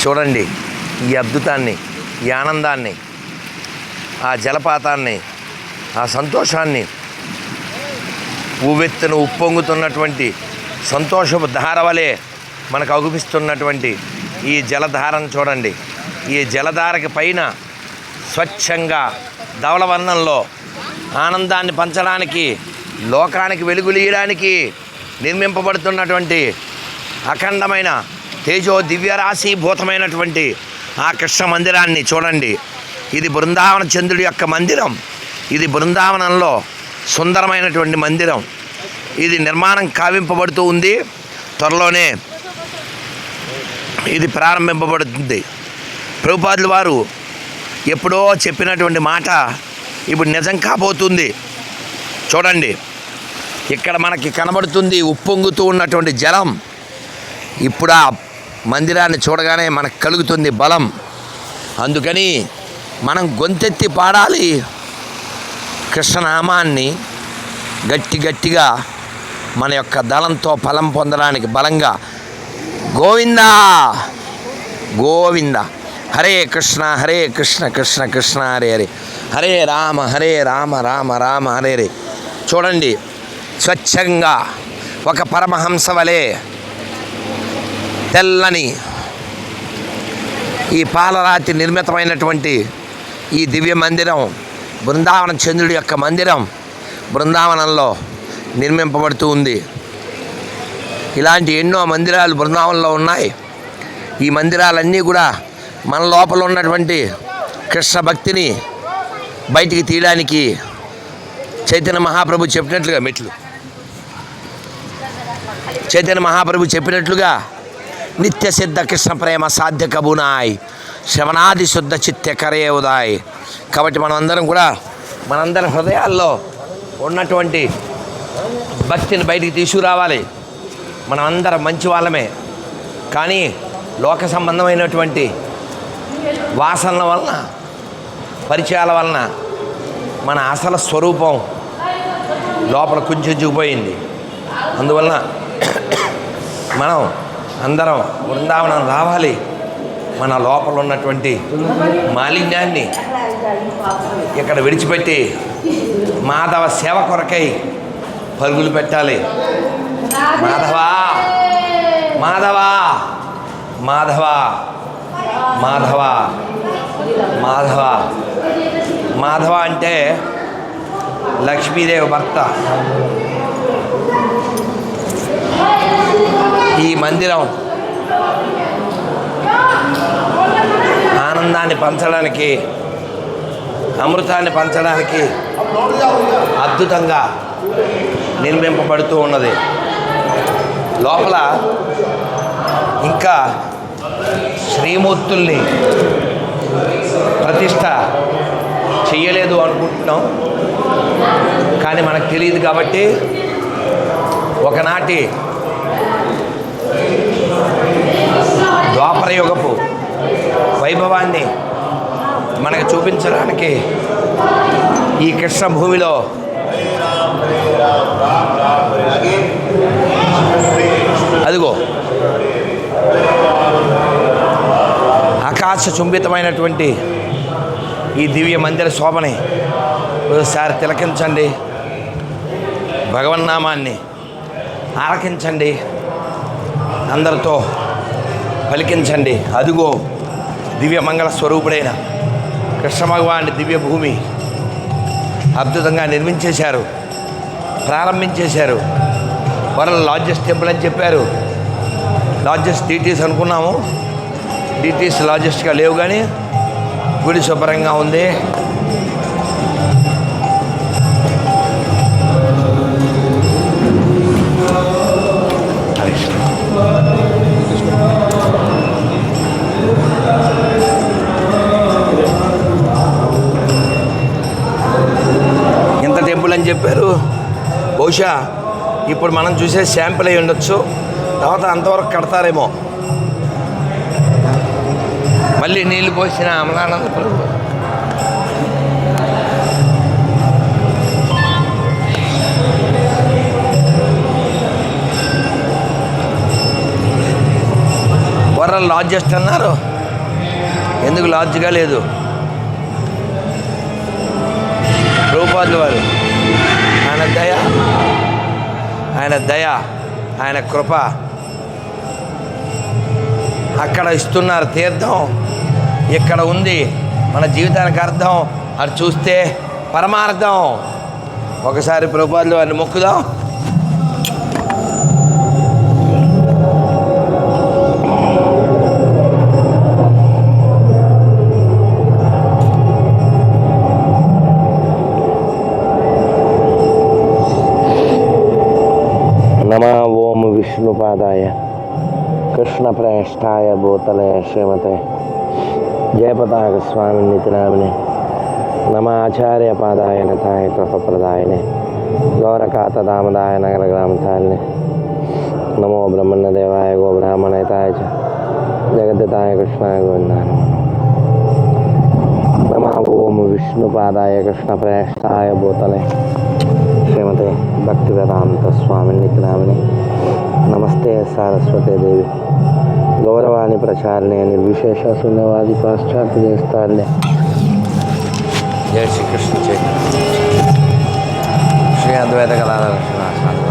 చూడండి ఈ అద్భుతాన్ని ఈ ఆనందాన్ని ఆ జలపాతాన్ని ఆ సంతోషాన్ని ఉవ్వెత్తున ఉప్పొంగుతున్నటువంటి సంతోషపు ధార వలె మనకు అగుపిస్తున్నటువంటి ఈ జలధారను చూడండి. ఈ జలధారకి పైన స్వచ్ఛంగా ధవలవర్ణంలో ఆనందాన్ని పంచడానికి లోకానికి వెలుగులీయడానికి నిర్మింపబడుతున్నటువంటి అఖండమైన తేజో దివ్యరాశీభూతమైనటువంటి ఆ కృష్ణ మందిరాన్ని చూడండి. ఇది బృందావన చంద్రుడి యొక్క మందిరం. ఇది బృందావనంలో సుందరమైనటువంటి మందిరం. ఇది నిర్మాణం కావింపబడుతూ ఉంది. త్వరలోనే ఇది ప్రారంభింపబడుతుంది. ప్రభుపాదుల వారు ఎప్పుడో చెప్పినటువంటి మాట ఇప్పుడు నిజం కాబోతుంది. చూడండి. ఇక్కడ మనకి కనబడుతుంది ఉప్పొంగుతూ ఉన్నటువంటి జలం. ఇప్పుడు ఆ మందిరాన్ని చూడగానే మనకు కలుగుతుంది బలం. అందుకని మనం గొంతెత్తి పాడాలి. కృష్ణనామాన్ని గట్టి గట్టిగా మన యొక్క దళంతో ఫలం పొందడానికి బలంగా. గోవిందా! గోవింద! హరే కృష్ణ హరే కృష్ణ కృష్ణ కృష్ణ హరే హరే. హరే రామ హరే రామ రామ రామ హరే హరే. చూడండి స్వచ్ఛంగా ఒక పరమహంస వలె తెల్లని ఈ పాలరాతి నిర్మితమైనటువంటి ఈ దివ్య మందిరం బృందావన చంద్రుడి యొక్క మందిరం బృందావనంలో నిర్మింపబడుతూ ఉంది. ఇలాంటి ఎన్నో మందిరాలు బృందావనంలో ఉన్నాయి. ఈ మందిరాలన్నీ కూడా మన లోపల ఉన్నటువంటి కృష్ణ భక్తిని బయటికి తీయడానికి చైతన్య మహాప్రభు చెప్పినట్లుగా మెట్లు. చైతన్య మహాప్రభు చెప్పినట్లుగా నిత్య సిద్ధ కృష్ణ ప్రేమ సాధ్య కబునాయ్. శ్రవణాది శుద్ధ చిత్త కరే ఉదాయ్ కాబట్టి మనమందరం కూడా మనందరి హృదయాల్లో ఉన్నటువంటి భక్తిని బయటికి తీసుకురావాలి. మనం అందరం మంచి వాళ్ళమే. కానీ లోక సంబంధమైనటువంటి వాసనల వలన పరిచయాల వలన మన అసలు స్వరూపం లోపల కుంచుకుపోయింది అందువలన మనం అందరం బృందావనం రావాలి. మన లోపల ఉన్నటువంటి మాలిన్యాన్ని ఇక్కడ విడిచిపెట్టి మాధవ సేవ కొరకై పరుగులు పెట్టాలి. మాధవా! మాధవా! మాధవ! మాధవ! మాధవ! మాధవ అంటే లక్ష్మీదేవి భర్త. ఈ మందిరం ఆనందాన్ని పంచడానికి అమృతాన్ని పంచడానికి అద్భుతంగా నిర్మింపబడుతూ ఉన్నది. లోపల ఇంకా శ్రీమూర్తుల్ని ప్రతిష్ట చేయలేదు అనుకుంటున్నాం. కానీ మనకు తెలియదు కాబట్టి ఒకనాటి ద్వాపరయుగపు వైభవాన్ని మనకు చూపించడానికి ఈ కృష్ణ భూమిలో అదిగో. ఆకాశ చుంబితమైనటువంటి ఈ దివ్య మందిర శోభని ఒకసారి తిలకించండి. భగవన్నామాన్ని ఆలకించండి. అందరితో పలికించండి. అదిగో దివ్య మంగళ స్వరూపుడైన కృష్ణ భగవాన్ దివ్య భూమి అద్భుతంగా నిర్మించేశారు ప్రారంభించేశారు. వరల్డ్ లార్జెస్ట్ టెంపుల్ అని చెప్పారు. లార్జెస్ట్ డీటీస్ అనుకున్నాము. డీటీస్ లార్జెస్ట్గా లేవు కానీ గుడి శుభ్రంగా ఉంది. చెప్పారు. బహుశా ఇప్పుడు మనం చూసే శాంపిల్ అయి ఉండొచ్చు. తర్వాత అంతవరకు కడతారేమో. మళ్ళీ నీళ్ళు పోసిన అమలానంద వరల్ లాడ్జెస్ట్ లాడ్జ్ చేస్తున్నారు ఎందుకు లాడ్జ్గా లేదు? రూపాయలు వారు. ఆయన దయ ఆయన దయ ఆయన కృప అక్కడ ఇస్తున్నారు తీర్థం. ఇక్కడ ఉంది మన జీవితానికి అర్థం. అది చూస్తే పరమార్థం. ఒకసారి ప్రభుపాదులు అని మొక్కుదాం. नमा ओम विष्णुपादाय। कृष्ण प्रेष्ठाय भूतले श्रीमते जयपताय स्वामी नितनामने नम आचार्य पादाय नताय नगर गौरकातदामदाय नगरग्रामतायने नमो ब्रह्मण्यदेवाय गोब्राह्मणताय च। जगद्दिताय कृष्णाय गोविन्दाय नम। ओम विष्णुपादाय कृष्णप्रेष्ठाय भूतले భక్తి వేదాంత స్వామిని నిత్యనామిని. నమస్తే సారస్వతీదేవి. గౌరవాన్ని ప్రచారణే నిర్విశేష శూన్యవాది పాశ్చాత్య దేస్తాలే జయ శ్రీకృష్ణ చైతన్య. శ్రీ అద్వైత కళాలక్ష్మణ